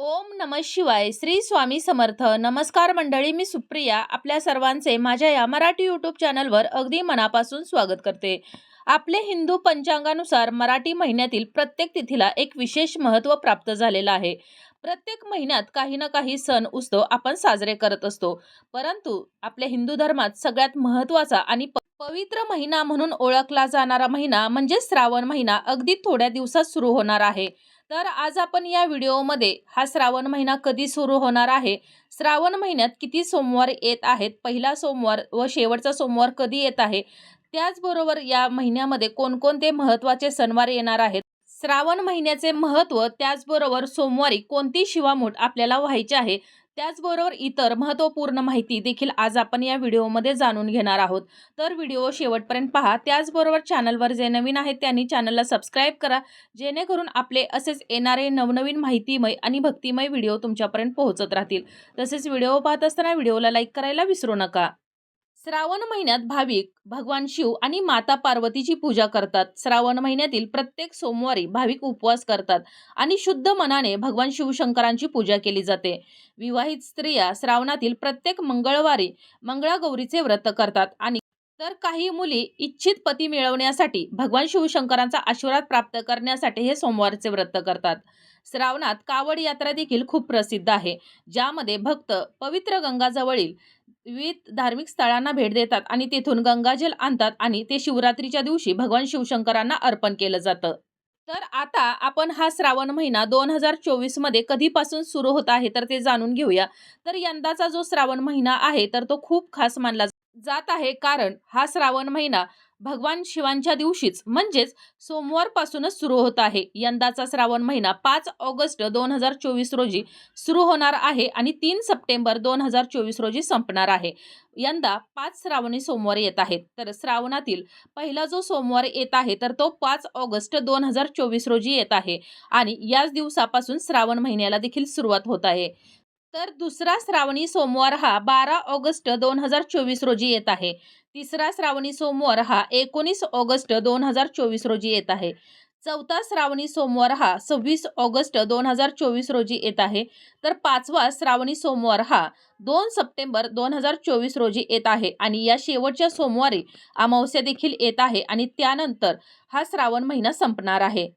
ओम नम शिवाय. श्री स्वामी समर्थ. नमस्कार मंडळी मी सुप्रिया. आपल्या सर्वांचे माझ्या या मराठी यूट्यूब चॅनलवर अगदी मनापासून स्वागत करते. आपले हिंदू पंचांगानुसार मराठी महिन्यातील प्रत्येक तिथीला एक विशेष महत्त्व प्राप्त झालेलं आहे. प्रत्येक महिन्यात काही ना काही सण उत्सव आपण साजरे करत असतो. परंतु आपल्या हिंदू धर्मात सगळ्यात महत्त्वाचा आणि प- पवित्र महिना म्हणून ओळखला जाणारा महिना म्हणजे श्रावण महिना अगदी थोड्या दिवसात सुरू होणार आहे. तर आज आपण या व्हिडिओमध्ये हा श्रावण महिना कधी सुरू होणार आहे? श्रावण महिन्यात किती सोमवार येत आहेत? पहिला सोमवार व शेवटचा सोमवार कधी येत आहे? त्याचबरोबर या महिन्यामध्ये कोणकोणते महत्त्वाचे सणवार येणार आहेत? श्रावण महिन्याचे महत्त्व त्याचबरोबर सोमवारी कोणती शिवामूठ आपल्याला व्हायची आहे? त्याचबरोबर इतर महत्त्वपूर्ण माहिती देखील आज आपण या व्हिडिओमध्ये जाणून घेणार आहोत. तर व्हिडिओ शेवटपर्यंत पहा. त्याचबरोबर चॅनलवर जे नवीन आहेत त्यांनी चॅनलला सबस्क्राईब करा. जेणेकरून आपले असेच येणारे नवनवीन माहितीमय आणि भक्तिमय व्हिडिओ तुमच्यापर्यंत पोहोचत राहतील. तसेच व्हिडिओ पाहत असताना व्हिडिओला लाईक करायला विसरू नका. श्रावण महिन्यात भाविक भगवान शिव आणि माता पार्वतीची पूजा करतात. श्रावण महिन्यातील प्रत्येक सोमवारी भाविक उपवास करतात आणि शुद्ध मनाने भगवान शिवशंकरांची पूजा केली जाते. विवाहित स्त्रिया श्रावणातील प्रत्येक मंगळवारी मंगळागौरीचे व्रत करतात आणि तर काही मुली इच्छित पती मिळवण्यासाठी भगवान शिवशंकरांचा आशीर्वाद प्राप्त करण्यासाठी हे सोमवारचे व्रत करतात. श्रावणात कावड यात्रा देखील खूप प्रसिद्ध आहे ज्यामध्ये भक्त पवित्र गंगाजवळील विविध धार्मिक स्थळांना भेट देतात आणि तेथून गंगाजल आणतात आणि ते शिवरात्रीच्या दिवशी भगवान शिवशंकरांना अर्पण केलं जातं. तर आता आपण हा श्रावण महिना दोन हजार चोवीसमध्ये कधीपासून सुरू होत आहे तर ते जाणून घेऊया. तर यंदाचा जो श्रावण महिना आहे तर तो खूप खास मानला जात आहे. कारण हा श्रावण महिना भगवान शिवांच्या दिवशीच म्हणजेच सोमवारपासूनच सुरू होत आहे. यंदाचा श्रावण महिना पाच ऑगस्ट दोन हजार चोवीस रोजी सुरू होणार आहे आणि तीन सप्टेंबर दोन हजार चोवीस रोजी संपणार आहे. यंदा पाच श्रावणी सोमवार येत आहेत. तर श्रावणातील पहिला जो सोमवार येत आहे तर तो पाच ऑगस्ट दोन हजार चोवीस रोजी येत आहे आणि याच दिवसापासून श्रावण महिन्याला देखील सुरुवात होत आहे. तर दुसरा श्रावणी सोमवार हा बारा ऑगस्ट दोन हजार चोवीस रोजी येत आहे. तिसरा श्रावणी सोमवार हा एकोणीस ऑगस्ट दोन हजार चोवीस रोजी येत आहे. चौथा श्रावणी सोमवार हा सव्वीस ऑगस्ट दोन हजार चोवीस रोजी येत आहे. तर पाचवा श्रावणी सोमवार हा दोन सप्टेंबर दोन हजार चोवीस रोजी येत आहे आणि या शेवटच्या सोमवारी अमावस्या देखील येत आहे आणि त्यानंतर हा श्रावण महिना संपणार आहे.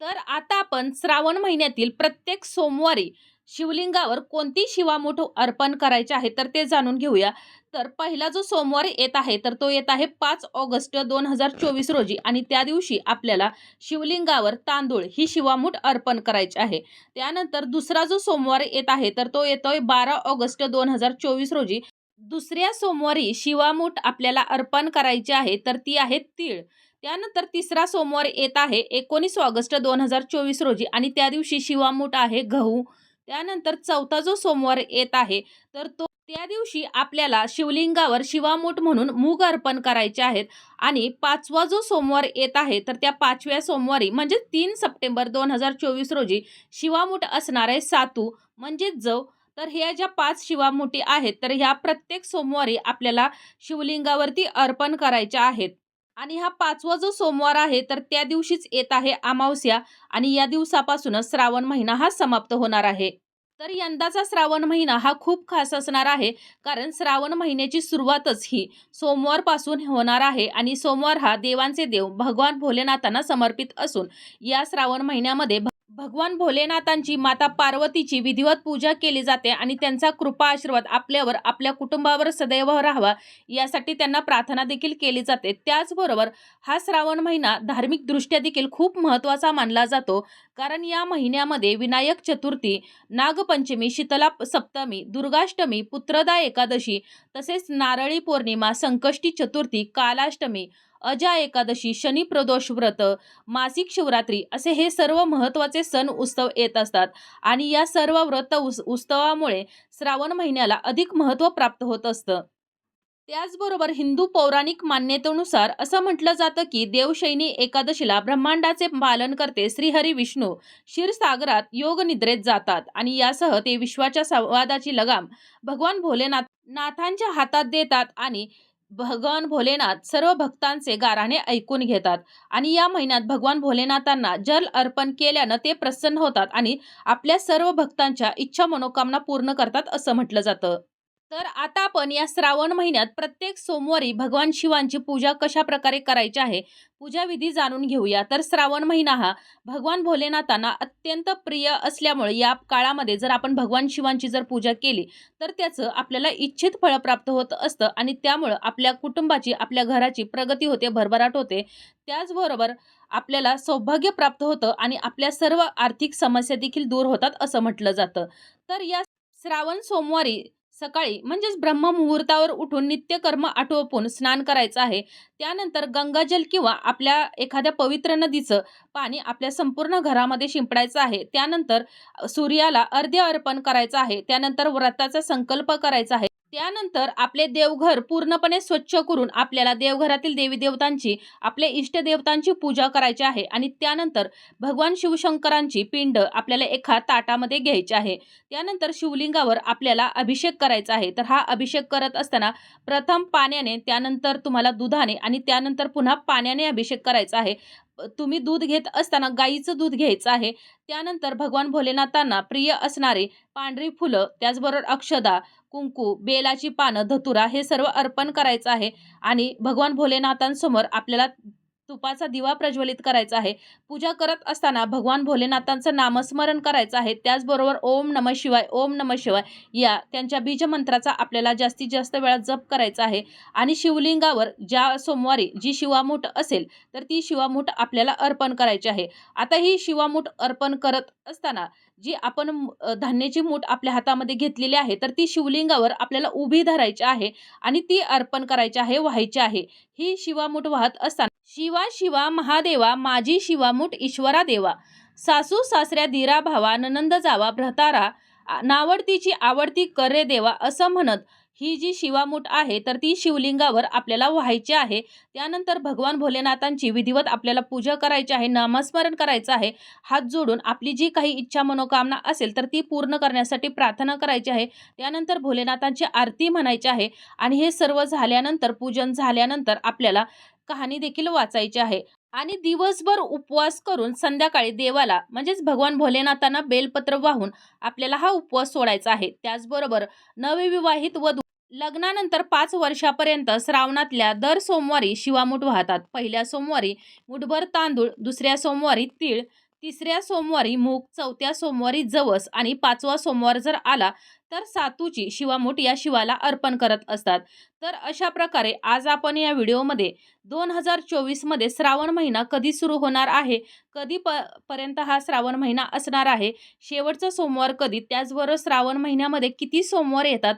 तर आता आपण श्रावण महिन्यातील प्रत्येक सोमवारी शिवलिंगावर कोणती शिवामूठ अर्पण करायचे आहे तर ते जाणून घेऊया. तर पहिला जो सोमवार येत आहे तर तो येत आहे पाच ऑगस्ट दोन हजार चोवीस रोजी आणि त्या दिवशी आपल्याला शिवलिंगावर तांदूळ ही शिवामूठ अर्पण करायची आहे. त्यानंतर दुसरा जो सोमवार येत आहे तर तो येतोय बारा ऑगस्ट दोन हजार चोवीस रोजी. दुसऱ्या सोमवारी शिवामूठ आपल्याला अर्पण करायची आहे तर ती आहे तीळ. त्यानंतर तिसरा सोमवार येत आहे एकोणीस ऑगस्ट दोन हजार चोवीस रोजी आणि त्या दिवशी शिवामूठ आहे गहू त्यानंतर चौथा जो सोमवार येत आहे तर तो त्या दिवशी आपल्याला शिवलिंगावर शिवामूठ म्हणून मूग अर्पण करायचे आहेत. आणि पाचवा जो सोमवार येत आहे तर त्या पाचव्या सोमवारी म्हणजे तीन सप्टेंबर दोन हजार चोवीस रोजी शिवामूठ असणारे सातू म्हणजेच जव तर ह्या ज्या पाच शिवामुठी आहेत तर ह्या प्रत्येक सोमवारी आपल्याला शिवलिंगावरती अर्पण करायच्या आहेत. आणि हा पाचवा जो सोमवार आहे तर त्या दिवशीच येत आहे अमावस्या आणि या दिवसापासूनच श्रावण महिना हा समाप्त होणार आहे. तर यंदाचा श्रावण महिना हा खूप खास असणार आहे कारण श्रावण महिन्याची सुरुवातच ही सोमवारपासून होणार आहे आणि सोमवार हा देवांचे देव भगवान भोलेनाथांना समर्पित असून या श्रावण महिन्यामध्ये भ- भगवान भोलेनाथांची माता पार्वतीची विधिवत पूजा केली जाते आणि त्यांचा कृपा आशीर्वाद आपल्यावर आपल्या कुटुंबावर सदैव राहावा यासाठी त्यांना प्रार्थना देखील केली जाते. त्याचबरोबर हा श्रावण महिना धार्मिकदृष्ट्या देखील खूप महत्त्वाचा मानला जातो कारण या महिन्यामध्ये विनायक चतुर्थी नागपंचमी शीतला सप्तमी दुर्गाष्टमी पुत्रदा एकादशी तसेच नारळी पौर्णिमा संकष्टी चतुर्थी कालाष्टमी अजा एकादशी शनी प्रदोष व्रत मासिक शिवरात्री असे हे सर्व महत्त्वाचे सण उत्सव येत असतात. आणि या सर्व व्रत उस उत्सवामुळे श्रावण महिन्याला अधिक महत्त्व प्राप्त होत असतं. त्याचबरोबर हिंदू पौराणिक मान्यतेनुसार असं म्हटलं जातं की देवशैनी एकादशीला ब्रह्मांडाचे पालन करते श्रीहरी विष्णू. क्षीरसागरात योग निद्रेत जातात आणि यासह ते विश्वाच्या संवादाची लगाम भगवान भोलेनाथ नाथांच्या हातात देतात आणि भगवान भोलेनाथ सर्व भक्तांचे गाराणे ऐकून घेतात. आणि या महिन्यात भगवान भोलेनाथांना जल अर्पण केल्यानं ते प्रसन्न होतात आणि आपल्या सर्व भक्तांच्या इच्छा मनोकामना पूर्ण करतात असं म्हटलं जातं. तर आता आपण या श्रावण महिन्यात प्रत्येक सोमवारी भगवान शिवांची पूजा कशा प्रकारे करायची आहे पूजाविधी जाणून घेऊया. तर श्रावण महिना हा भगवान भोलेनाथांना अत्यंत प्रिय असल्यामुळे या काळामध्ये जर आपण भगवान शिवांची जर पूजा केली तर त्याचं आपल्याला इच्छित फळ प्राप्त होत असतं आणि त्यामुळं आपल्या कुटुंबाची आपल्या घराची प्रगती होते भरभराट होते. त्याचबरोबर आपल्याला सौभाग्य प्राप्त होतं आणि आपल्या सर्व आर्थिक समस्या देखील दूर होतात असं म्हटलं जातं. तर या श्रावण सोमवारी सकाळी म्हणजेच ब्रह्ममुहूर्तावर उठून नित्यकर्म आटोपून स्नान करायचं आहे. त्यानंतर गंगाजल किंवा आपल्या एखाद्या पवित्र नदीचं पाणी आपल्या संपूर्ण घरामध्ये शिंपडायचं आहे. त्यानंतर सूर्याला अर्ध्य अर्पण करायचं आहे. त्यानंतर व्रताचा संकल्प करायचा आहे. त्यानंतर आपले देवघर पूर्णपणे स्वच्छ करून आपल्याला देवघरातील देवी देवतांची आपले इष्टदेवतांची पूजा करायची आहे आणि त्यानंतर भगवान शिवशंकरांची पिंड आपल्याला एका ताटामध्ये घ्यायची आहे. त्यानंतर शिवलिंगावर आपल्याला अभिषेक करायचा आहे. तर हा अभिषेक करत असताना प्रथम पाण्याने त्यानंतर तुम्हाला दुधाने आणि त्यानंतर पुन्हा पाण्याने अभिषेक करायचा आहे. तुम्ही दूध घेत असताना गाईचं दूध घ्यायचं आहे. त्यानंतर भगवान भोलेनाथांना प्रिय असणारे पांढरी फुलं त्याचबरोबर अक्षदा कुंकू बेलाची पानं धतुरा हे सर्व अर्पण करायचं आहे. आणि भगवान भोलेनाथांसमोर आपल्याला तुपाचा दिवा प्रज्वलित करायचा आहे. पूजा करत असताना भगवान भोलेनाथांचं नामस्मरण करायचं आहे. त्याचबरोबर ओम नम शिवाय ओम नम शिवाय या त्यांच्या बीजमंत्राचा आपल्याला जास्तीत जास्त वेळा जप करायचा आहे. आणि शिवलिंगावर ज्या सोमवारी जी शिवामूठ असेल तर ती शिवामूठ आपल्याला अर्पण करायची आहे. आता ही शिवामूठ अर्पण करत असताना जी आपण धान्याची मूठ आपल्या हातामध्ये घेतलेली आहे तर ती शिवलिंगावर आपल्याला उभी धरायची आहे आणि ती अर्पण करायची आहे व्हायची आहे. ही शिवामूठ वाहत असताना शिवा शिवा महादेवा माझी शिवामूठ ईश्वरा देवा. सासू सासऱ्या धीरा भावा ननंद जावा भ्रतारा नावडतीची आवडती करे देवा असं म्हणत ही जी शिवामूठ आहे तर ती शिवलिंगावर आपल्याला व्हायची आहे. त्यानंतर भगवान भोलेनाथांची विधिवत आपल्याला पूजा करायची आहे नामस्मरण करायचं आहे. हात जोडून आपली जी काही इच्छा मनोकामना असेल तर ती पूर्ण करण्यासाठी प्रार्थना करायची आहे. त्यानंतर भोलेनाथांची आरती म्हणायची आहे. आणि हे सर्व झाल्यानंतर पूजन झाल्यानंतर आपल्याला कहाणी देखील वाचायची आहे. आणि दिवसभर उपवास करून संध्याकाळी देवाला म्हणजेच भगवान भोलेनाथांना बेलपत्र वाहून आपल्याला हा उपवास सोडायचा आहे. त्याचबरोबर नवविवाहित वधू लग्नानंतर पाच वर्षापर्यंत श्रावणातल्या दर सोमवारी शिवामूठ वाहतात. पहिल्या सोमवारी मुठभर तांदूळ दुसऱ्या सोमवारी तीळ तिसऱ्या सोमवारी मूग चौथ्या सोमवारी जवस आणि पाचवा सोमवार जर आला तर सातूची शिवामूठ या शिवाला अर्पण करत असतात. तर अशा प्रकारे आज आपण या व्हिडिओमध्ये दोन हजार चोवीसमध्ये श्रावण महिना कधी सुरू होणार आहे? कधी प पर्यंत हा श्रावण महिना असणार आहे? शेवटचा सोमवार कधी? त्याचबरोबर श्रावण महिन्यामध्ये किती सोमवार येतात?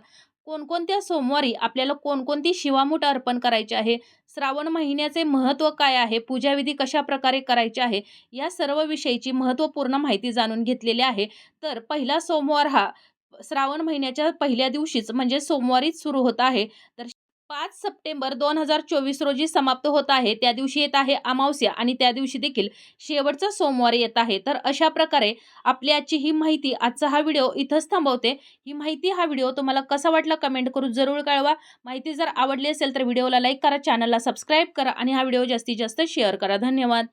कोणकोणत्या सोमवारी आपल्याला कोणकोणती शिवामूठ अर्पण करायची आहे? श्रावण महिन्याचे महत्त्व काय आहे? पूजाविधी कशा प्रकारे करायचे आहे? या सर्व विषयीची महत्त्वपूर्ण माहिती जाणून घेतलेली आहे. तर पहिला सोमवार हा श्रावण महिन्याच्या पहिल्या दिवशीच म्हणजे सोमवारीच सुरू होत आहे. तर पाच सप्टेंबर दोन हजार चोवीस रोजी समाप्त होत आहे. त्या दिवशी येत आहे अमावस्या आणि त्या दिवशी देखील शेवटचा सोमवार येत आहे. तर अशा प्रकारे आपली आजची ही माहिती आजचा हा व्हिडिओ इथंच थांबवते. ही माहिती हा व्हिडिओ तुम्हाला कसा वाटला कमेंट करून जरूर कळवा. माहिती जर आवडली असेल तर व्हिडिओला लाईक करा चॅनलला सबस्क्राईब करा आणि हा व्हिडिओ जास्तीत जास्त शेअर करा. धन्यवाद.